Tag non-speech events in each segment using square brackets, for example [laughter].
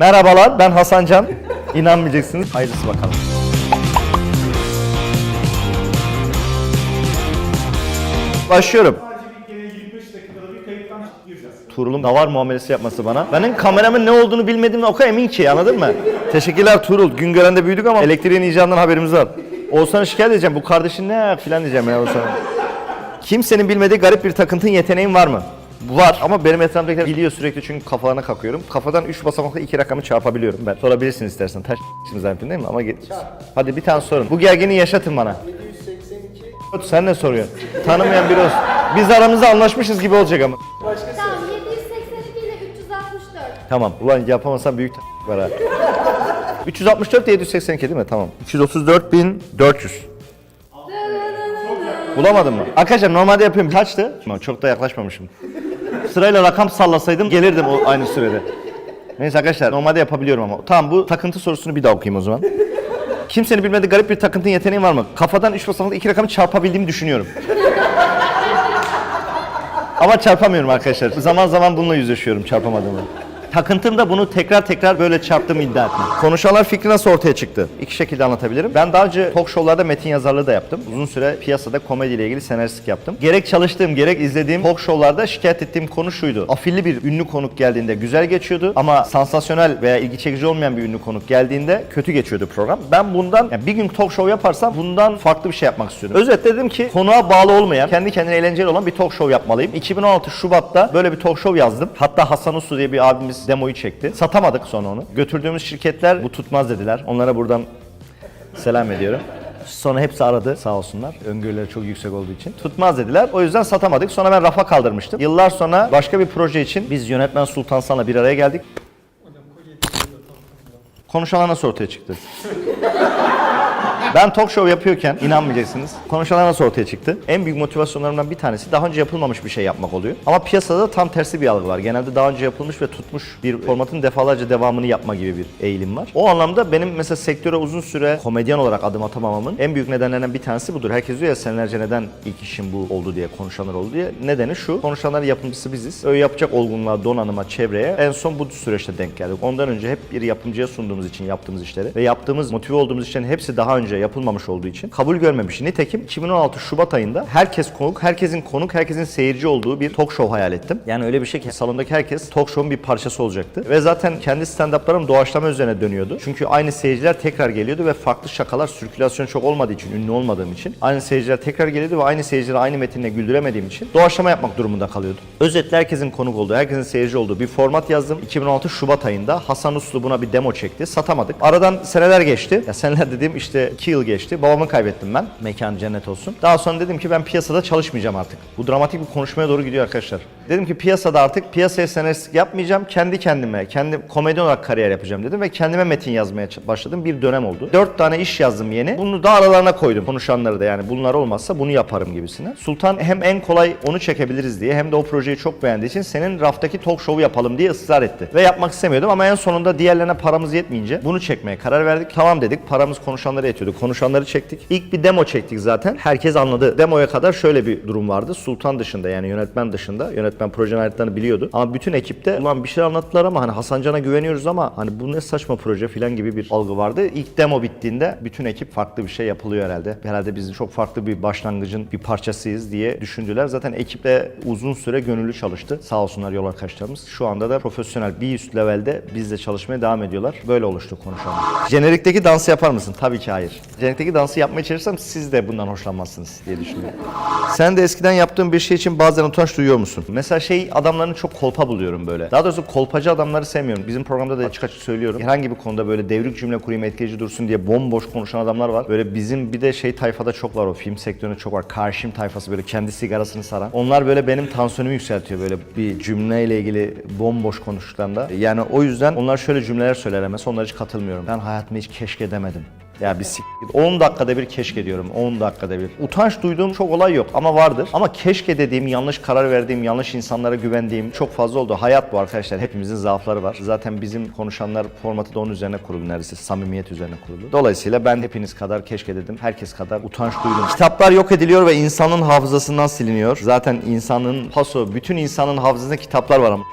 Merhabalar ben Hasan Can. İnanmayacaksınız. Hayırlısı bakalım. Başlıyorum. Sadece bir kere 25 dakikada bir kayıttan gireceğiz. Tuğrul'un davar muamelesi yapması bana. Benim kameramın ne olduğunu bilmediğimde o kadar emin ki anladın mı? Teşekkürler Tuğrul. Güngören'de büyüdük ama elektriğin icadından haberimiz var. Oğuzhan'a şikayet edeceğim. Bu kardeşin ne filan diyeceğim ya Oğuzhan'a. Kimsenin bilmediği garip bir takıntın yeteneğin var mı? Var ama benim etrafımdakiler biliyor sürekli çünkü kafalarına kakıyorum. Kafadan 3 basamaklı 2 rakamı çarpabiliyorum ben. Sorabilirsin istersen. Taş şimdi [laughs] zaten değil mi? Ama git. Hadi bir tane sorun. Bu gerginliği yaşatın bana. 782. Sen ne soruyorsun? Tanımayan biri olsun. Biz aramızda anlaşmışız gibi olacak ama. Tamam 782 ile 364. Tamam. Ulan yapamasam büyük [laughs] var ha. 364 ile 782 değil mi? Tamam. 334.400. Bulamadın mı? Arkadaşlar normalde yapıyorum. Kaçtı? Çok da yaklaşmamışım. Sırayla rakam sallasaydım gelirdim o aynı sürede. Neyse arkadaşlar normalde yapabiliyorum ama. Tamam bu takıntı sorusunu bir daha okuyayım o zaman. Kimsenin bilmediği garip bir takıntın yeteneğin var mı? Kafadan 3 basamaklı iki rakamı çarpabildiğimi düşünüyorum. Ama çarpamıyorum arkadaşlar. Zaman zaman bununla yüzleşiyorum çarpamadığımı. Takıntım da bunu tekrar tekrar böyle çarptığımı iddia etmek. Konuşanlar fikri nasıl ortaya çıktı? İki şekilde anlatabilirim. Ben daha önce talk show'larda metin yazarlığı da yaptım. Uzun süre piyasada komediyle ilgili senaristlik yaptım. Gerek çalıştığım gerek izlediğim talk show'larda şikayet ettiğim konu şuydu. Afilli bir ünlü konuk geldiğinde güzel geçiyordu ama sansasyonel veya ilgi çekici olmayan bir ünlü konuk geldiğinde kötü geçiyordu program. Ben bundan yani bir gün talk show yaparsam bundan farklı bir şey yapmak istiyordum. Özetle dedim ki konuğa bağlı olmayan, kendi kendine eğlenceli olan bir talk show yapmalıyım. 2016 Şubat'ta böyle bir talk show yazdım. Hatta Hasan Uslu diye bir abimiz demoyu çekti. Satamadık sonra onu. Götürdüğümüz şirketler bu tutmaz dediler. Onlara buradan selam ediyorum. Sonra hepsi aradı sağ olsunlar. Öngörüleri çok yüksek olduğu için. Tutmaz dediler. O yüzden satamadık. Sonra ben rafa kaldırmıştım. Yıllar sonra başka bir proje için biz yönetmen Sultan San'la bir araya geldik. Konuşanlar nasıl ortaya çıktı? [laughs] Ben talk show yapıyorken inanmayacaksınız. Konuşanlar nasıl ortaya çıktı? En büyük motivasyonlarımdan bir tanesi daha önce yapılmamış bir şey yapmak oluyor. Ama piyasada da tam tersi bir algı var. Genelde daha önce yapılmış ve tutmuş bir formatın defalarca devamını yapma gibi bir eğilim var. O anlamda benim mesela sektöre uzun süre komedyen olarak adım atamamamın en büyük nedenlerinden bir tanesi budur. Herkes diyor ya senelerce neden ilk işim bu oldu diye konuşanlar oldu diye. Nedeni şu. Konuşanların yapımcısı biziz. Öyle yapacak olgunluğa, donanıma, çevreye en son bu süreçte denk geldik. Ondan önce hep bir yapımcıya sunduğumuz için yaptığımız işleri ve yaptığımız, motive olduğumuz işlerin hepsi daha önce yapılmamış olduğu için kabul görmemiş. Nitekim 2016 Şubat ayında herkes konuk, herkesin konuk, herkesin seyirci olduğu bir talk show hayal ettim. Yani öyle bir şey ki salondaki herkes talk show'un bir parçası olacaktı. Ve zaten kendi stand-up'larım doğaçlama üzerine dönüyordu. Çünkü aynı seyirciler tekrar geliyordu ve farklı şakalar sirkülasyon çok olmadığı için, ünlü olmadığım için aynı seyirciler tekrar geliyordu ve aynı seyircileri aynı metinle güldüremediğim için doğaçlama yapmak durumunda kalıyordum. Özetle herkesin konuk olduğu, herkesin seyirci olduğu bir format yazdım. 2016 Şubat ayında Hasan Uslu buna bir demo çekti. Satamadık. Aradan seneler geçti. Ya seneler dediğim işte 2 yıl geçti. Babamı kaybettim ben. Mekan cennet olsun. Daha sonra dedim ki ben piyasada çalışmayacağım artık. Bu dramatik bir konuşmaya doğru gidiyor arkadaşlar. Dedim ki piyasada artık piyasaya senaristlik yapmayacağım. Kendi kendime, kendi komedyen olarak kariyer yapacağım dedim ve kendime metin yazmaya başladım. Bir dönem oldu. Dört tane iş yazdım yeni. Bunu da aralarına koydum. Konuşanları da yani bunlar olmazsa bunu yaparım gibisine. Sultan hem en kolay onu çekebiliriz diye hem de o projeyi çok beğendiği için senin raftaki talk show'u yapalım diye ısrar etti. Ve yapmak istemiyordum ama en sonunda diğerlerine paramız yetmeyince bunu çekmeye karar verdik. Tamam dedik. Paramız konuşanlara yetiyordu. Konuşanları çektik. İlk bir demo çektik zaten. Herkes anladı. Demoya kadar şöyle bir durum vardı. Sultan dışında yani yönetmen dışında. Yönetmen projenin ayrıntılarını biliyordu. Ama bütün ekipte ulan bir şey anlattılar ama hani Hasan Can'a güveniyoruz ama hani bu ne saçma proje falan gibi bir algı vardı. İlk demo bittiğinde bütün ekip farklı bir şey yapılıyor herhalde. Herhalde biz çok farklı bir başlangıcın bir parçasıyız diye düşündüler. Zaten ekiple uzun süre gönüllü çalıştı. Sağ olsunlar yol arkadaşlarımız. Şu anda da profesyonel bir üst levelde bizle çalışmaya devam ediyorlar. Böyle oluştu konuşanlar. Jenerikteki dansı yapar mısın? Tabii ki hayır. Jenerikteki dansı yapmaya çalışırsam siz de bundan hoşlanmazsınız diye düşünüyorum. Sen de eskiden yaptığın bir şey için bazen utanç duyuyor musun? Mesela şey adamlarını çok kolpa buluyorum böyle. Daha doğrusu kolpacı adamları sevmiyorum. Bizim programda da açık açık söylüyorum. Herhangi bir konuda böyle devrik cümle kurayım etkileyici dursun diye bomboş konuşan adamlar var. Böyle bizim bir de şey tayfada çok var o film sektöründe çok var. Karşım tayfası böyle kendi sigarasını saran. Onlar böyle benim tansiyonumu yükseltiyor böyle bir cümleyle ilgili bomboş konuştuklarında. Yani o yüzden onlar şöyle cümleler söyler mesela onlara hiç katılmıyorum. Ben hayatımda hiç keşke demedim Ya bir sik... 10 dakikada bir keşke diyorum. 10 dakikada bir. Utanç duyduğum çok olay yok ama vardır. Ama keşke dediğim, yanlış karar verdiğim, yanlış insanlara güvendiğim çok fazla oldu. Hayat bu arkadaşlar. Hepimizin zaafları var. Zaten bizim konuşanlar formatı da onun üzerine kurulu neredeyse. Samimiyet üzerine kurulu. Dolayısıyla ben hepiniz kadar keşke dedim. Herkes kadar utanç duydum. Kitaplar yok ediliyor ve insanın hafızasından siliniyor. Zaten insanın paso, bütün insanın hafızasında kitaplar var ama.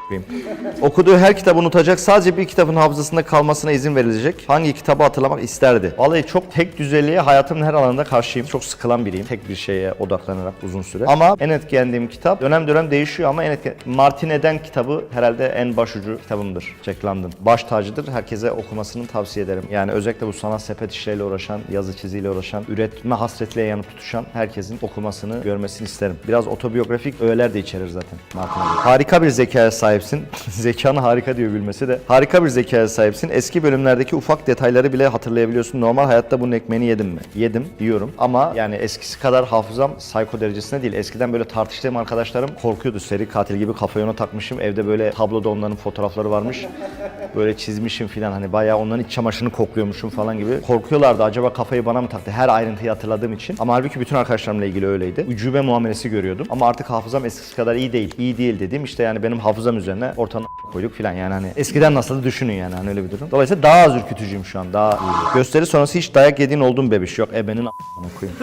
Okuduğu her kitabı unutacak. Sadece bir kitabın hafızasında kalmasına izin verilecek. Hangi kitabı hatırlamak isterdi? Vallahi çok tek düzeliğe hayatımın her alanında karşıyım. Çok sıkılan biriyim. Tek bir şeye odaklanarak uzun süre. Ama en etkilendiğim kitap dönem dönem değişiyor ama en etken... Martin Eden kitabı herhalde en başucu kitabımdır. Jack London. Baş tacıdır. Herkese okumasını tavsiye ederim. Yani özellikle bu sanat sepet işleriyle uğraşan, yazı çiziyle uğraşan, üretme hasretiyle yanıp tutuşan herkesin okumasını, görmesini isterim. Biraz otobiyografik öğeler de içerir zaten Martin Eden. Harika bir zekaya sahipsin. [laughs] Zekanı harika diyor gülmesi de. Harika bir zekaya sahipsin. Eski bölümlerdeki ufak detayları bile hatırlayabiliyorsun. Normal hayatta bunun ekmeğini yedim mi? Yedim, yiyorum. Ama yani eskisi kadar hafızam psycho derecesinde değil. Eskiden böyle tartıştığım arkadaşlarım korkuyordu. Seri katil gibi kafayı ona takmışım. Evde böyle tabloda onların fotoğrafları varmış. Böyle çizmişim filan hani bayağı onların iç çamaşırını kokluyormuşum falan gibi. Korkuyorlardı acaba kafayı bana mı taktı her ayrıntıyı hatırladığım için. Ama halbuki bütün arkadaşlarımla ilgili öyleydi. Ucube muamelesi görüyordum. Ama artık hafızam eskisi kadar iyi değil. İyi değil dediğim işte yani benim hafızam üzerine ortadan koyduk filan yani hani eskiden nasıl düşünün yani hani öyle bir durum. Dolayısıyla daha az ürkütücüyüm şu an daha iyi. Gösteri sonrası hiç dayak yediğin oldu mu bebiş? Yok ebenin a**ını koyayım.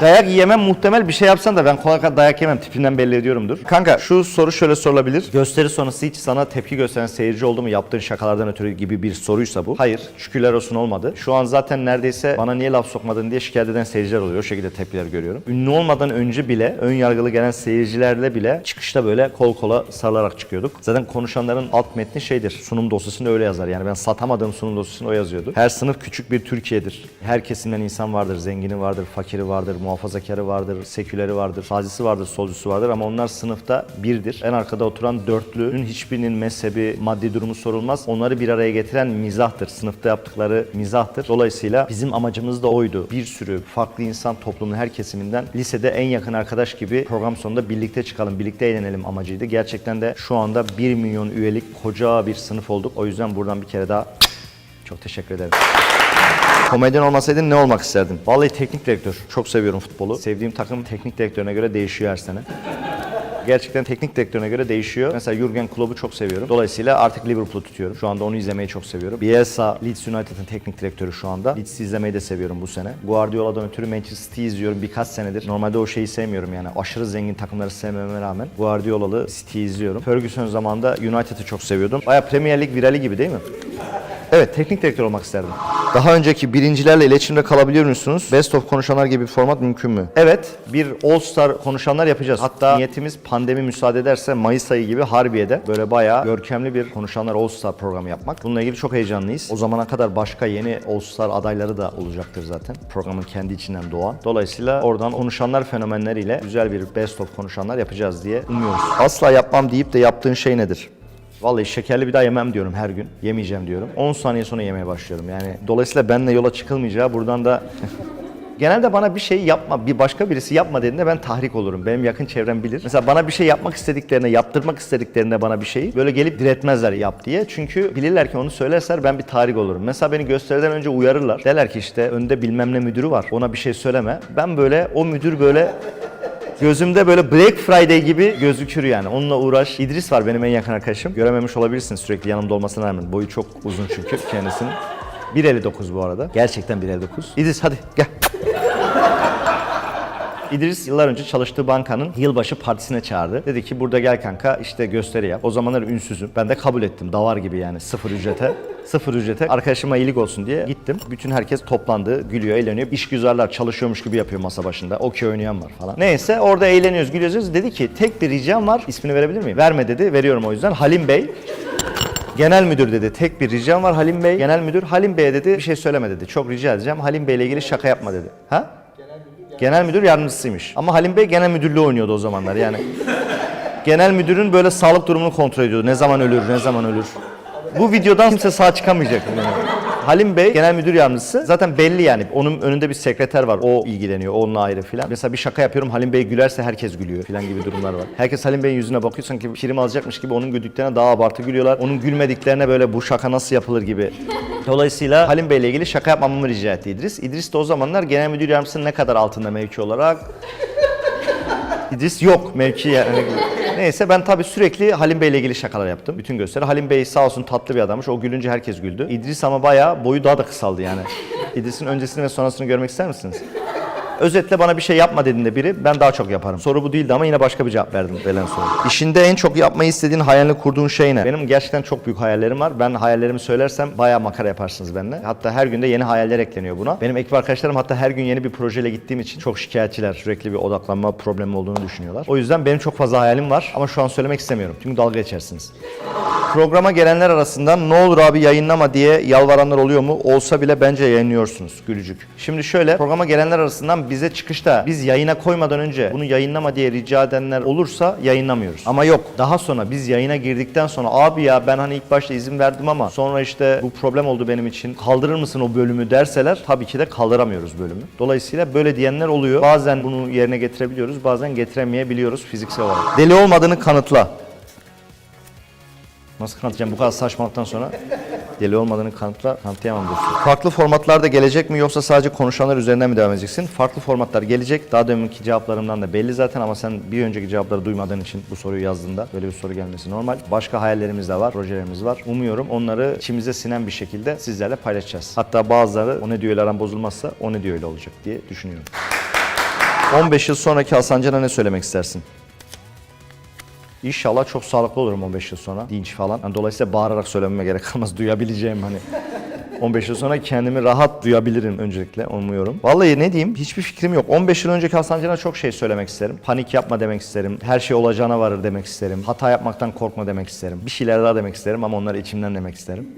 Dayak yemem muhtemel bir şey yapsan da ben kolay kolay dayak yemem tipinden belli ediyorumdur. Kanka şu soru şöyle sorulabilir. Gösteri sonrası hiç sana tepki gösteren seyirci oldu mu yaptığın şakalardan ötürü gibi bir soruysa bu. Hayır şükürler olsun olmadı. Şu an zaten neredeyse bana niye laf sokmadın diye şikayet eden seyirciler oluyor. O şekilde tepkiler görüyorum. Ünlü olmadan önce bile ön yargılı gelen seyircilerle bile çıkışta böyle kol kola sarılarak çıkıyorduk. Zaten konuşanların alt metni şeydir. Sunum dosyasında öyle yazar. Yani ben satamadığım sunum dosyasında o yazıyordu. Her sınıf küçük bir Türkiye'dir. Her kesimden insan vardır. Zengini vardır, fakiri vardır, muhafazakarı vardır, seküleri vardır, sağcısı vardır, solcusu vardır ama onlar sınıfta birdir. En arkada oturan dörtlünün hiçbirinin mezhebi, maddi durumu sorulmaz. Onları bir araya getiren mizahtır. Sınıfta yaptıkları mizahtır. Dolayısıyla bizim amacımız da oydu. Bir sürü farklı insan toplumun her kesiminden lisede en yakın arkadaş gibi program sonunda birlikte çıkalım, birlikte eğlenelim amacıydı. Gerçekten de şu anda 1 milyon üyelik koca bir sınıf olduk. O yüzden buradan bir kere daha çok teşekkür ederim. Komedyen olmasaydın ne olmak isterdin? Vallahi teknik direktör. Çok seviyorum futbolu. Sevdiğim takım teknik direktörüne göre değişiyor her sene. Gerçekten teknik direktörüne göre değişiyor. Mesela Jurgen Klopp'u çok seviyorum. Dolayısıyla artık Liverpool'u tutuyorum. Şu anda onu izlemeyi çok seviyorum. Bielsa, Leeds United'ın teknik direktörü şu anda. Leeds'i izlemeyi de seviyorum bu sene. Guardiola'dan ötürü Manchester City'yi izliyorum birkaç senedir. Normalde o şeyi sevmiyorum yani. Aşırı zengin takımları sevmeme rağmen Guardiola'lı City'yi izliyorum. Ferguson zamanında United'ı çok seviyordum. Baya Premier Lig virali gibi değil mi? Evet, teknik direktör olmak isterdim. Daha önceki birincilerle iletişimde kalabiliyor musunuz? Best of konuşanlar gibi bir format mümkün mü? Evet, bir All Star konuşanlar yapacağız. Hatta niyetimiz pandemi müsaade ederse Mayıs ayı gibi Harbiye'de böyle bayağı görkemli bir konuşanlar All Star programı yapmak. Bununla ilgili çok heyecanlıyız. O zamana kadar başka yeni All Star adayları da olacaktır zaten. Programın kendi içinden doğan. Dolayısıyla oradan konuşanlar fenomenleriyle güzel bir Best of konuşanlar yapacağız diye umuyoruz. Asla yapmam deyip de yaptığın şey nedir? Vallahi şekerli bir daha yemem diyorum her gün. Yemeyeceğim diyorum. 10 saniye sonra yemeye başlıyorum. Yani dolayısıyla benle yola çıkılmayacağı buradan da [laughs] Genelde bana bir şey yapma, bir başka birisi yapma dediğinde ben tahrik olurum. Benim yakın çevrem bilir. Mesela bana bir şey yapmak istediklerine, yaptırmak istediklerinde bana bir şeyi böyle gelip diretmezler yap diye. Çünkü bilirler ki onu söylerser ben bir tahrik olurum. Mesela beni gösteriden önce uyarırlar. Derler ki işte önde bilmem ne müdürü var. Ona bir şey söyleme. Ben böyle o müdür böyle Gözümde böyle Black Friday gibi gözükür yani. Onunla uğraş. İdris var benim en yakın arkadaşım. Görememiş olabilirsin sürekli yanımda olmasına rağmen. Boyu çok uzun çünkü [laughs] kendisinin. 1.59 bu arada. Gerçekten 1.59. İdris hadi gel. İdris yıllar önce çalıştığı bankanın yılbaşı partisine çağırdı. Dedi ki burada gel kanka işte gösteri yap. O zamanlar ünsüzüm. Ben de kabul ettim. Davar gibi yani sıfır ücrete. [laughs] Sıfır ücrete arkadaşıma iyilik olsun diye gittim. Bütün herkes toplandı, gülüyor, eğleniyor. İşgüzarlar çalışıyormuş gibi yapıyor masa başında. Okey oynayan var falan. Neyse orada eğleniyoruz, gülüyoruz. Dedi ki tek bir ricam var. İsmini verebilir miyim? Verme dedi. Veriyorum o yüzden. Halim Bey. Genel müdür dedi. Tek bir ricam var Halim Bey. Genel müdür Halim Bey'e dedi bir şey söyleme dedi. Çok rica edeceğim. Halim Bey'le ilgili şaka yapma dedi. Ha? Genel müdür yardımcısıymış. Ama Halim Bey genel müdürlüğü oynuyordu o zamanlar yani. genel müdürün böyle sağlık durumunu kontrol ediyordu. Ne zaman ölür, ne zaman ölür. Bu videodan kimse sağ çıkamayacak. Halim Bey genel müdür yardımcısı. Zaten belli yani. Onun önünde bir sekreter var. O ilgileniyor. Onunla ayrı filan. Mesela bir şaka yapıyorum. Halim Bey gülerse herkes gülüyor filan gibi durumlar var. Herkes Halim Bey'in yüzüne bakıyor sanki prim alacakmış gibi onun güldüklerine daha abartı gülüyorlar. Onun gülmediklerine böyle bu şaka nasıl yapılır gibi. Dolayısıyla Halim Bey ile ilgili şaka yapmamamı rica etti İdris. İdris de o zamanlar genel müdür yardımcısının ne kadar altında mevki olarak İdris yok mevki yani. Neyse ben tabii sürekli Halim Bey ile ilgili şakalar yaptım. Bütün gösteri. Halim Bey sağ olsun tatlı bir adammış. O gülünce herkes güldü. İdris ama bayağı boyu daha da kısaldı yani. [laughs] İdris'in öncesini ve sonrasını görmek ister misiniz? Özetle bana bir şey yapma dediğinde biri ben daha çok yaparım. Soru bu değildi ama yine başka bir cevap verdim verilen soru. İşinde en çok yapmayı istediğin hayalini kurduğun şey ne? Benim gerçekten çok büyük hayallerim var. Ben hayallerimi söylersem bayağı makara yaparsınız benimle. Hatta her günde yeni hayaller ekleniyor buna. Benim ekip arkadaşlarım hatta her gün yeni bir projeyle gittiğim için çok şikayetçiler. Sürekli bir odaklanma problemi olduğunu düşünüyorlar. O yüzden benim çok fazla hayalim var ama şu an söylemek istemiyorum. Çünkü dalga geçersiniz. Programa gelenler arasından ne olur abi yayınlama diye yalvaranlar oluyor mu? Olsa bile bence yayınlıyorsunuz gülücük. Şimdi şöyle programa gelenler arasından bize çıkışta biz yayına koymadan önce bunu yayınlama diye rica edenler olursa yayınlamıyoruz. Ama yok daha sonra biz yayına girdikten sonra abi ya ben hani ilk başta izin verdim ama sonra işte bu problem oldu benim için kaldırır mısın o bölümü derseler tabii ki de kaldıramıyoruz bölümü. Dolayısıyla böyle diyenler oluyor. Bazen bunu yerine getirebiliyoruz bazen getiremeyebiliyoruz fiziksel olarak. Deli olmadığını kanıtla. Nasıl kanıtlayacağım bu kadar saçmalıktan sonra? Deli olmadığını kanıtla, kanıtlayamam dostum. Farklı formatlarda gelecek mi yoksa sadece konuşanlar üzerinden mi devam edeceksin? Farklı formatlar gelecek. Daha deminki cevaplarımdan da belli zaten ama sen bir önceki cevapları duymadığın için bu soruyu yazdığında böyle bir soru gelmesi normal. Başka hayallerimiz de var, projelerimiz var. Umuyorum onları içimize sinen bir şekilde sizlerle paylaşacağız. Hatta bazıları o ne diyor aran bozulmazsa o ne diyor öyle olacak diye düşünüyorum. 15 yıl sonraki Hasan Can'a ne söylemek istersin? İnşallah çok sağlıklı olurum 15 yıl sonra. Dinç falan. Yani dolayısıyla bağırarak söylememe gerek kalmaz. [laughs] Duyabileceğim hani. 15 yıl sonra kendimi rahat duyabilirim öncelikle umuyorum. Vallahi ne diyeyim hiçbir fikrim yok. 15 yıl önceki Hasan Can'a çok şey söylemek isterim. Panik yapma demek isterim. Her şey olacağına varır demek isterim. Hata yapmaktan korkma demek isterim. Bir şeyler daha demek isterim ama onları içimden demek isterim.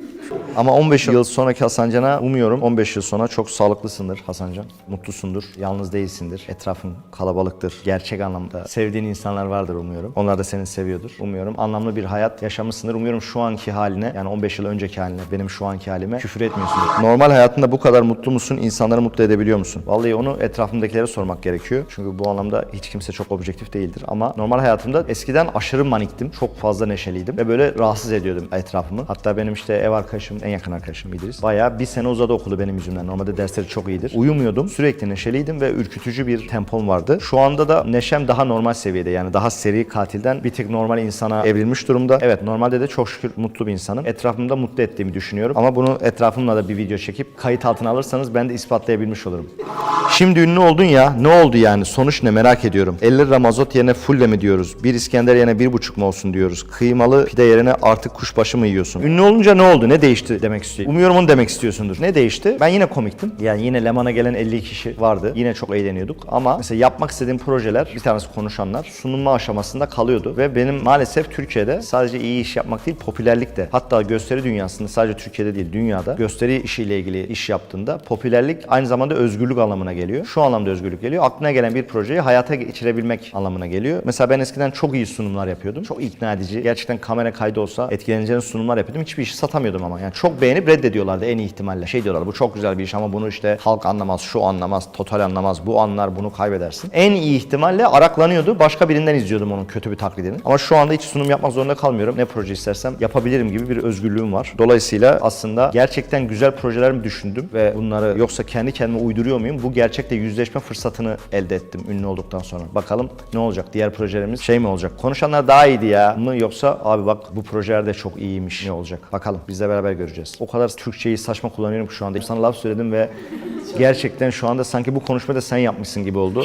Ama 15 yıl sonraki Hasan Can'a umuyorum 15 yıl sonra çok sağlıklısındır Hasan Can. Mutlusundur, yalnız değilsindir. Etrafın kalabalıktır. Gerçek anlamda sevdiğin insanlar vardır umuyorum. Onlar da seni seviyordur umuyorum. Anlamlı bir hayat yaşamışsındır. Umuyorum şu anki haline yani 15 yıl önceki haline benim şu anki halime küfür etmiyorsundur. Normal hayatında bu kadar mutlu musun? İnsanları mutlu edebiliyor musun? Vallahi onu etrafımdakilere sormak gerekiyor. Çünkü bu anlamda hiç kimse çok objektif değildir. Ama normal hayatımda eskiden aşırı maniktim. Çok fazla neşeliydim. Ve böyle rahatsız ediyordum etrafımı. Hatta benim işte ev arkadaşım, en yakın arkadaşım İdris. Bayağı bir sene uzadı okulu benim yüzümden. Normalde dersleri çok iyidir. Uyumuyordum. Sürekli neşeliydim ve ürkütücü bir tempom vardı. Şu anda da neşem daha normal seviyede. Yani daha seri katilden bir tık normal insana evrilmiş durumda. Evet normalde de çok şükür mutlu bir insanım. Etrafımda mutlu ettiğimi düşünüyorum. Ama bunu etrafımla da bir video çekip kayıt altına alırsanız ben de ispatlayabilmiş olurum. Şimdi ünlü oldun ya ne oldu yani sonuç ne merak ediyorum. 50 lira mazot yerine fulle mi diyoruz? Bir İskender yerine 1,5 mu olsun diyoruz? Kıymalı pide yerine artık kuşbaşı mı yiyorsun? Ünlü olunca ne oldu? Ne değişti demek istiyor. Umuyorum onu demek istiyorsundur. Ne değişti? Ben yine komiktim. Yani yine Leman'a gelen 50 kişi vardı. Yine çok eğleniyorduk ama mesela yapmak istediğim projeler bir tanesi konuşanlar sunulma aşamasında kalıyordu ve benim maalesef Türkiye'de sadece iyi iş yapmak değil popülerlik de hatta gösteri dünyasında sadece Türkiye'de değil dünyada gösteri işiyle ilgili iş yaptığında popülerlik aynı zamanda özgürlük anlamına geliyor. Şu anlamda özgürlük geliyor. Aklına gelen bir projeyi hayata geçirebilmek anlamına geliyor. Mesela ben eskiden çok iyi sunumlar yapıyordum. Çok ikna edici. Gerçekten kamera kaydı olsa etkileneceğiniz sunumlar yapıyordum. Hiçbir işi satamıyordum ama. Yani çok beğenip reddediyorlardı en iyi ihtimalle. Şey diyorlar bu çok güzel bir iş ama bunu işte halk anlamaz, şu anlamaz, total anlamaz, bu anlar, bunu kaybedersin. En iyi ihtimalle araklanıyordu. Başka birinden izliyordum onun kötü bir taklidini. Ama şu anda hiç sunum yapmak zorunda kalmıyorum. Ne proje istersem yapabilirim gibi bir özgürlüğüm var. Dolayısıyla aslında gerçekten güzel projeler mi düşündüm ve bunları yoksa kendi kendime uyduruyor muyum? Bu gerçekle yüzleşme fırsatını elde ettim ünlü olduktan sonra. Bakalım ne olacak? Diğer projelerimiz şey mi olacak? Konuşanlar daha iyiydi ya mı yoksa abi bak bu projeler de çok iyiymiş ne olacak? Bakalım biz de beraber göreceğiz. O kadar Türkçeyi saçma kullanıyorum şu anda. Sana laf söyledim ve gerçekten şu anda sanki bu konuşmayı da sen yapmışsın gibi oldu.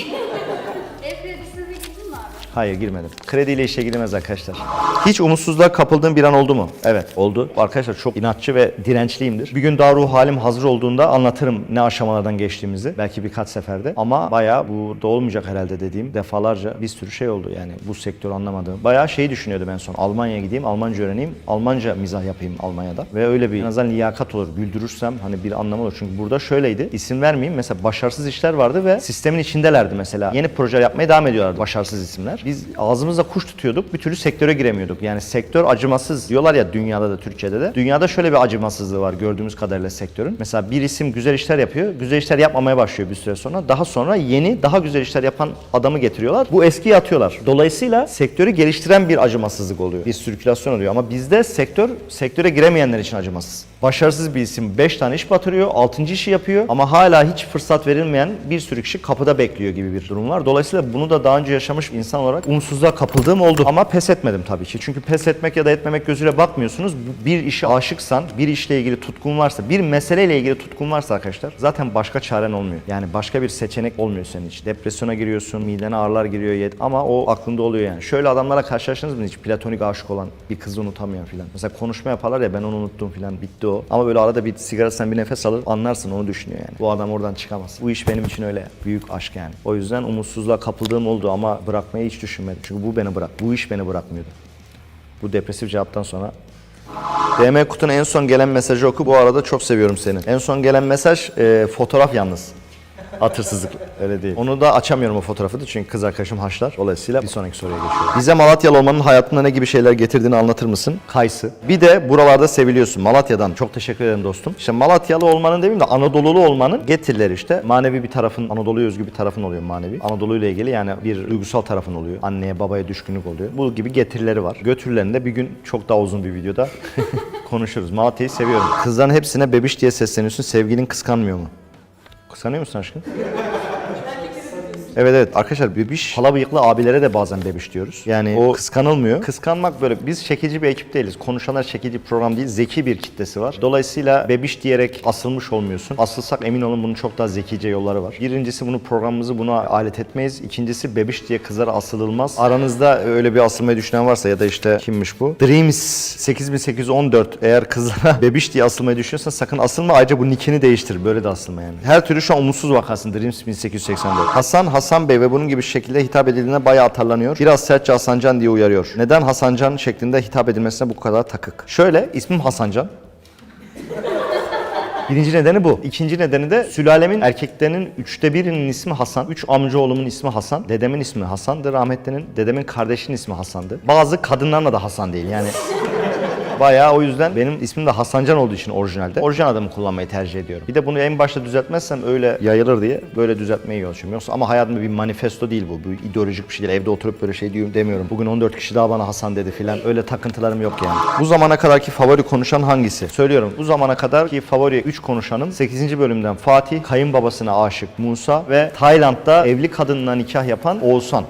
Ev kredisine girdin mi abi? Hayır girmedim. Krediyle işe girilmez arkadaşlar. Hiç umutsuzluğa kapıldığın bir an oldu mu? Evet oldu. Arkadaşlar çok inatçı ve dirençliyimdir. Bir gün daha ruh halim hazır olduğunda anlatırım ne aşamalardan geçtiğimizi. Belki birkaç seferde. Ama bayağı bu da olmayacak herhalde dediğim defalarca bir sürü şey oldu yani bu sektörü anlamadığım. Bayağı şeyi düşünüyordum en son. Almanya'ya gideyim, Almanca öğreneyim, Almanca mizah yapayım Almanya'da. Ve öyle bir en azından liyakat olur. Güldürürsem hani bir anlamı olur. Çünkü burada şöyleydi. İsim vermeyeyim. Mesela başarısız işler vardı ve sistemin içindelerdi mesela. Yeni projeler yapmaya devam ediyorlardı başarısız isimler. Biz ağzımızla kuş tutuyorduk bir türlü sektöre giremiyorduk. Yani sektör acımasız diyorlar ya dünyada da Türkiye'de de. Dünyada şöyle bir acımasızlığı var gördüğümüz kadarıyla sektörün. Mesela bir isim güzel işler yapıyor. Güzel işler yapmamaya başlıyor bir süre sonra. Daha sonra yeni daha güzel işler yapan adamı getiriyorlar. Bu eskiyi atıyorlar. Dolayısıyla sektörü geliştiren bir acımasızlık oluyor. Bir sirkülasyon oluyor. Ama bizde sektör sektöre giremeyenler için acımasız. Başarısız bir isim 5 tane iş batırıyor, 6. işi yapıyor ama hala hiç fırsat verilmeyen bir sürü kişi kapıda bekliyor gibi bir durum var. Dolayısıyla bunu da daha önce yaşamış insan olarak umutsuzluğa kapıldığım oldu. Ama pes etmedim tabii ki. Çünkü pes etmek ya da etmemek gözüyle bakmıyorsunuz. Bir işe aşıksan, bir işle ilgili tutkun varsa, bir meseleyle ilgili tutkun varsa arkadaşlar zaten başka çaren olmuyor. Yani başka bir seçenek olmuyor senin için. Depresyona giriyorsun, midene ağrılar giriyor yet ama o aklında oluyor yani. Şöyle adamlara karşılaştınız mı hiç? Platonik aşık olan bir kızı unutamıyor filan. Mesela konuşma yaparlar ya ben onu unuttum filan bitti o. Ama böyle arada bir sigarasından bir nefes alır anlarsın onu düşünüyor yani. Bu adam oradan çıkamaz. Bu iş benim için öyle büyük aşk yani. O yüzden umutsuzluğa kapıldığım oldu ama bırakmayı hiç düşünmedim. Çünkü bu beni bırak. Bu iş beni bırakmıyordu. Bu depresif cevaptan sonra DM kutuna en son gelen mesajı oku. Bu arada çok seviyorum seni. En son gelen mesaj e, fotoğraf yalnız. Atırsızlık öyle değil. Onu da açamıyorum o fotoğrafı da çünkü kız arkadaşım haşlar. Dolayısıyla bir sonraki soruya geçiyorum. Bize Malatyalı olmanın hayatında ne gibi şeyler getirdiğini anlatır mısın? Kayısı. Bir de buralarda seviliyorsun. Malatya'dan. Çok teşekkür ederim dostum. İşte Malatyalı olmanın demeyeyim de Anadolulu olmanın getirileri işte. Manevi bir tarafın, Anadolu'ya özgü bir tarafın oluyor manevi. Anadolu ile ilgili yani bir duygusal tarafın oluyor. Anneye babaya düşkünlük oluyor. Bu gibi getirileri var. Götürülerini de bir gün çok daha uzun bir videoda [laughs] konuşuruz. Malatya'yı seviyorum. Kızların hepsine bebiş diye sesleniyorsun. Sevgilin kıskanmıyor mu? Kıskanıyor musun aşkım? Evet evet arkadaşlar bebiş hala bıyıklı abilere de bazen bebiş diyoruz. Yani o kıskanılmıyor. Kıskanmak böyle biz çekici bir ekip değiliz. Konuşanlar çekici program değil. Zeki bir kitlesi var. Dolayısıyla bebiş diyerek asılmış olmuyorsun. Asılsak emin olun bunun çok daha zekice yolları var. Birincisi bunu programımızı buna alet etmeyiz. İkincisi bebiş diye kızlara asılılmaz. Aranızda öyle bir asılmayı düşünen varsa ya da işte kimmiş bu? Dreams 8814 eğer kızlara [laughs] bebiş diye asılmayı düşünüyorsan sakın asılma. Ayrıca bu nickini değiştir. Böyle de asılma yani. Her türlü şu an umutsuz vakasın Dreams 1884. Hasan, Hasan Bey ve bunun gibi şekilde hitap edildiğine bayağı atarlanıyor. Biraz sertçe Hasancan diye uyarıyor. Neden Hasancan şeklinde hitap edilmesine bu kadar takık? Şöyle ismim Hasancan. [laughs] Birinci nedeni bu. İkinci nedeni de sülalemin erkeklerinin üçte birinin ismi Hasan. Üç amcaoğlumun ismi Hasan. Dedemin ismi Hasan'dı. Rahmetlinin dedemin kardeşinin ismi Hasan'dı. Bazı kadınların da Hasan değil yani. Bayağı o yüzden benim ismim de Hasancan olduğu için orijinalde. Orijinal adımı kullanmayı tercih ediyorum. Bir de bunu en başta düzeltmezsem öyle yayılır diye böyle düzeltmeyi çalışıyorum. Yoksa ama hayatımda bir manifesto değil bu. Bu ideolojik bir şey değil. Evde oturup böyle şey diyorum demiyorum. Bugün 14 kişi daha bana Hasan dedi filan. Öyle takıntılarım yok yani. Bu zamana kadarki favori konuşan hangisi? Söylüyorum. Bu zamana kadarki favori 3 konuşanım 8. bölümden Fatih, kayınbabasına aşık Musa ve Tayland'da evli kadınla nikah yapan Oğuzhan.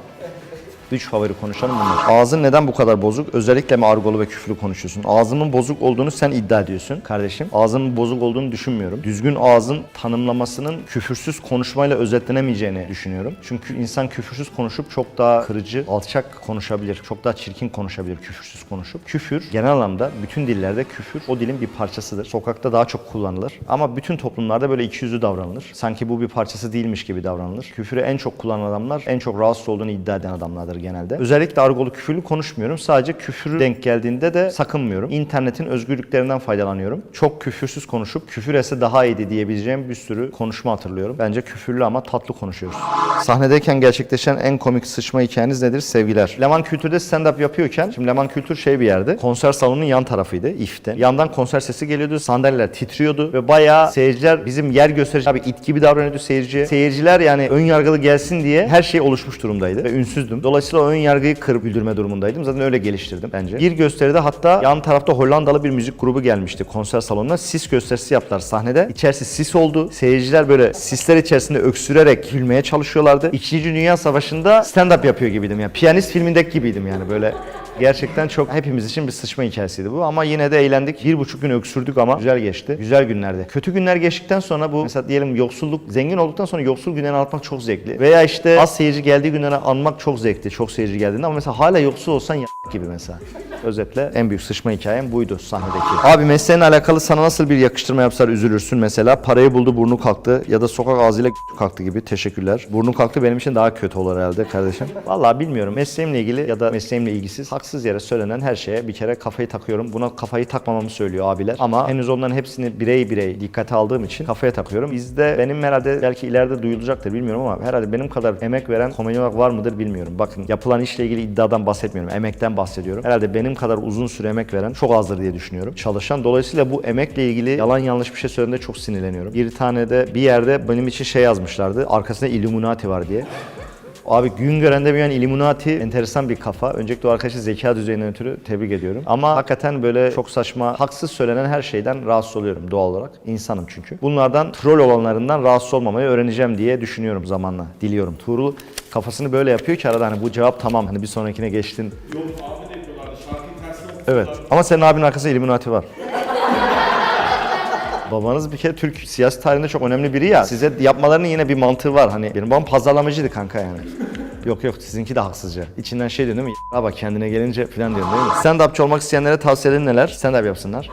Üç favori konuşalım bunlar. Ağzın neden bu kadar bozuk? Özellikle mi argolu ve küfürlü konuşuyorsun? Ağzımın bozuk olduğunu sen iddia ediyorsun kardeşim. Ağzımın bozuk olduğunu düşünmüyorum. Düzgün ağzın tanımlamasının küfürsüz konuşmayla özetlenemeyeceğini düşünüyorum. Çünkü insan küfürsüz konuşup çok daha kırıcı, alçak konuşabilir. Çok daha çirkin konuşabilir küfürsüz konuşup. Küfür genel anlamda bütün dillerde küfür o dilin bir parçasıdır. Sokakta daha çok kullanılır. Ama bütün toplumlarda böyle ikiyüzlü davranılır. Sanki bu bir parçası değilmiş gibi davranılır. Küfürü en çok kullanan adamlar en çok rahatsız olduğunu iddia eden adamlardır genelde. Özellikle argolu küfürlü konuşmuyorum. Sadece küfürü denk geldiğinde de sakınmıyorum. İnternetin özgürlüklerinden faydalanıyorum. Çok küfürsüz konuşup küfür etse daha iyiydi diyebileceğim bir sürü konuşma hatırlıyorum. Bence küfürlü ama tatlı konuşuyoruz. Sahnedeyken gerçekleşen en komik sıçma hikayeniz nedir? Sevgiler. Leman Kültür'de stand-up yapıyorken, şimdi Leman Kültür şey bir yerde, konser salonunun yan tarafıydı, İF'te. Yandan konser sesi geliyordu, sandalyeler titriyordu ve bayağı seyirciler bizim yer gösterici, abi it gibi davranıyordu seyirciye. Seyirciler yani ön yargılı gelsin diye her şey oluşmuş durumdaydı ve ünsüzdüm. Dolayısıyla o ön yargıyı kırıp güldürme durumundaydım. Zaten öyle geliştirdim bence. Bir gösteride hatta yan tarafta Hollandalı bir müzik grubu gelmişti konser salonuna. Sis gösterisi yaptılar sahnede. İçerisi sis oldu. Seyirciler böyle sisler içerisinde öksürerek gülmeye çalışıyorlardı. İkinci Dünya Savaşı'nda stand-up yapıyor gibiydim. Yani piyanist filmindeki gibiydim yani böyle. Gerçekten çok hepimiz için bir sıçma hikayesiydi bu ama yine de eğlendik. Bir buçuk gün öksürdük ama güzel geçti. Güzel günlerdi. Kötü günler geçtikten sonra bu mesela diyelim yoksulluk, zengin olduktan sonra yoksul günlerini anlatmak çok zevkli. Veya işte az seyirci geldiği günleri anmak çok zevkli. Çok seyirci geldiğinde ama mesela hala yoksul olsan ya [laughs] gibi mesela. Özetle en büyük sıçma hikayem buydu sahnedeki. Abi mesleğinle alakalı sana nasıl bir yakıştırma yapsalar üzülürsün mesela. Parayı buldu burnu kalktı ya da sokak ağzıyla [laughs] kalktı gibi. Teşekkürler. Burnu kalktı benim için daha kötü olur herhalde kardeşim. Vallahi bilmiyorum. Mesleğimle ilgili ya da mesleğimle ilgisiz. Hak haksız yere söylenen her şeye bir kere kafayı takıyorum. Buna kafayı takmamamı söylüyor abiler. Ama henüz onların hepsini birey birey dikkate aldığım için kafaya takıyorum. Bizde benim herhalde belki ileride duyulacaktır bilmiyorum ama herhalde benim kadar emek veren komedyenler var mıdır bilmiyorum. Bakın yapılan işle ilgili iddiadan bahsetmiyorum. Emekten bahsediyorum. Herhalde benim kadar uzun süre emek veren çok azdır diye düşünüyorum. Çalışan dolayısıyla bu emekle ilgili yalan yanlış bir şey söylediğinde çok sinirleniyorum. Bir tane de bir yerde benim için şey yazmışlardı. Arkasında Illuminati var diye. Abi gün görende bir an Illuminati enteresan bir kafa. Öncelikle o arkadaşı zeka düzeyinden ötürü tebrik ediyorum. Ama hakikaten böyle çok saçma, haksız söylenen her şeyden rahatsız oluyorum doğal olarak. İnsanım çünkü. Bunlardan troll olanlarından rahatsız olmamayı öğreneceğim diye düşünüyorum zamanla. Diliyorum. Tuğrul kafasını böyle yapıyor ki arada hani bu cevap tamam hani bir sonrakine geçtin. Yok abi de yapıyorlardı. Şarkıyı tersine Evet. Ama senin abinin arkasında Illuminati var. Babanız bir kere Türk siyasi tarihinde çok önemli biri ya. Size yapmalarının yine bir mantığı var. Hani benim babam pazarlamacıydı kanka yani. Yok yok sizinki de haksızca. İçinden şey diyor değil mi? Bak kendine gelince falan diyorsun değil mi? Stand-upçı olmak isteyenlere tavsiyelerin neler? Stand-up yapsınlar.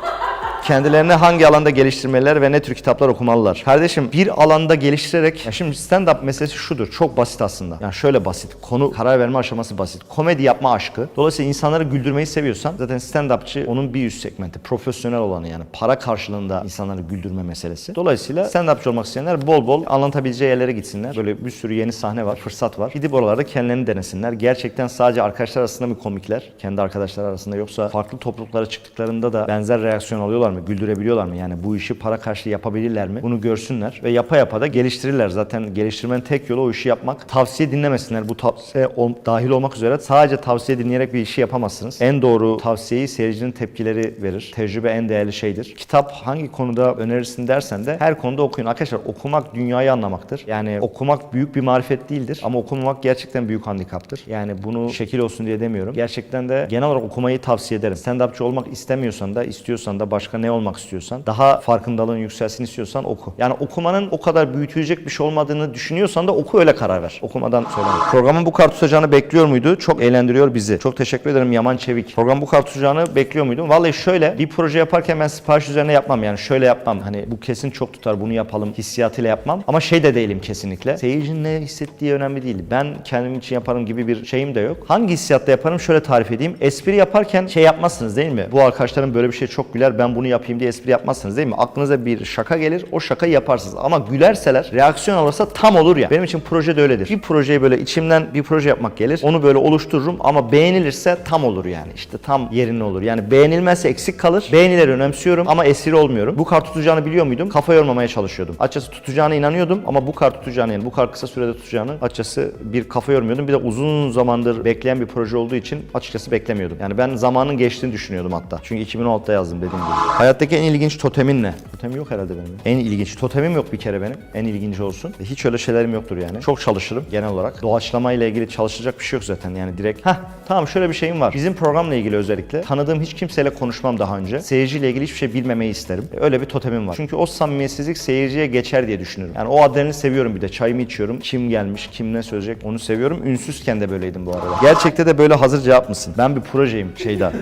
Kendilerini hangi alanda geliştirmeliler ve ne tür kitaplar okumalılar? Kardeşim bir alanda geliştirerek, ya şimdi stand-up meselesi şudur, çok basit aslında. Yani şöyle basit, konu karar verme aşaması basit. Komedi yapma aşkı. Dolayısıyla insanları güldürmeyi seviyorsan zaten stand-upçı onun bir üst segmenti, profesyonel olanı yani para karşılığında insanları güldürme meselesi. Dolayısıyla stand-upçı olmak isteyenler bol bol anlatabileceği yerlere gitsinler. Böyle bir sürü yeni sahne var, fırsat var. Gidip oralarda kendilerini denesinler. Gerçekten sadece arkadaşlar arasında mı komikler, kendi arkadaşlar arasında yoksa farklı topluluklara çıktıklarında da benzer reaksiyon alıyorlar mı, güldürebiliyorlar mı? Yani bu işi para karşılığı yapabilirler mi? Bunu görsünler ve yapa yapa da geliştirirler. Zaten geliştirmenin tek yolu o işi yapmak. Tavsiye dinlemesinler. Bu tavsiye ol- dahil olmak üzere sadece tavsiye dinleyerek bir işi yapamazsınız. En doğru tavsiyeyi seyircinin tepkileri verir. Tecrübe en değerli şeydir. Kitap hangi konuda önerirsin dersen de her konuda okuyun. Arkadaşlar okumak dünyayı anlamaktır. Yani okumak büyük bir marifet değildir ama okumamak gerçekten büyük handikaptır. Yani bunu şekil olsun diye demiyorum. Gerçekten de genel olarak okumayı tavsiye ederim. Stand-upçı olmak istemiyorsan da istiyorsan da başka ne olmak istiyorsan daha farkındalığın yükselsin istiyorsan oku. Yani okumanın o kadar büyütülecek bir şey olmadığını düşünüyorsan da oku öyle karar ver. Okumadan söyleme. Programın bu kadar tutacağını bekliyor muydu? Çok eğlendiriyor bizi. Çok teşekkür ederim Yaman Çevik. Program bu kadar tutacağını bekliyor muydum? Vallahi şöyle bir proje yaparken ben sipariş üzerine yapmam yani şöyle yapmam. Hani bu kesin çok tutar bunu yapalım hissiyatıyla yapmam. Ama şey de değilim kesinlikle. Seyircinin ne hissettiği önemli değil. Ben kendim için yaparım gibi bir şeyim de yok. Hangi hissiyatta yaparım şöyle tarif edeyim. Espri yaparken şey yapmazsınız değil mi? Bu arkadaşlarım böyle bir şey çok güler ben bunu yapayım diye espri yapmazsınız değil mi? Aklınıza bir şaka gelir o şakayı yaparsınız. Ama gülerseler reaksiyon alırsa tam olur ya. Benim için proje de öyledir. Bir projeyi böyle içimden bir proje yapmak gelir. Onu böyle oluştururum ama beğenilirse tam olur yani. İşte tam yerine olur. Yani beğenilmezse eksik kalır. Beğenileri önemsiyorum ama esiri olmuyorum. Bu kart tutacağını biliyor muydum? Kafa yormamaya çalışıyordum. Açıkçası tutacağına inanıyordum ama bu kart tutacağını yani bu kadar kısa sürede tutacağını açıkçası bir kafa yormuyordum. Bir de uzun zamandır bekleyen bir proje olduğu için açıkçası beklemiyordum. Yani ben zamanın geçtiğini düşünüyordum hatta. Çünkü 2016'da yazdım dediğim gibi. Hayattaki en ilginç totemin ne? Totemim yok herhalde benim. En ilginç totemim yok bir kere benim. En ilginci olsun. Hiç öyle şeylerim yoktur yani. Çok çalışırım genel olarak. Doğaçlama ile ilgili çalışacak bir şey yok zaten yani direkt. Hah tamam şöyle bir şeyim var. Bizim programla ilgili özellikle tanıdığım hiç kimseyle konuşmam daha önce. Seyirciyle ilgili hiçbir şey bilmemeyi isterim. Öyle bir totemim var. Çünkü o samimiyetsizlik seyirciye geçer diye düşünüyorum. Yani o adrenalini seviyorum bir de. Çayımı içiyorum. Kim gelmiş, kim ne söyleyecek onu seviyorum. Ünsüzken de böyleydim bu arada. Gerçekte de böyle hazır cevap mısın? Ben bir projeyim şeyda.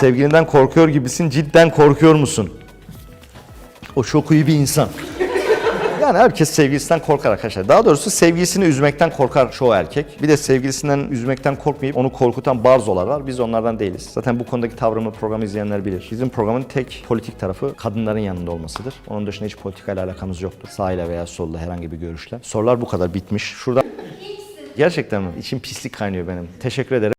Sevgilinden korkuyor gibisin. Cidden korkuyor musun? O çok iyi bir insan. Yani herkes sevgilisinden korkar arkadaşlar. Daha doğrusu sevgilisini üzmekten korkar çoğu erkek. Bir de sevgilisinden üzmekten korkmayıp onu korkutan barzolar var. Biz onlardan değiliz. Zaten bu konudaki tavrımı programı izleyenler bilir. Bizim programın tek politik tarafı kadınların yanında olmasıdır. Onun dışında hiç politikayla alakamız yoktur. Sağ ile veya solla herhangi bir görüşle. Sorular bu kadar bitmiş. Şurada Gerçekten mi? İçim pislik kaynıyor benim. Teşekkür ederim.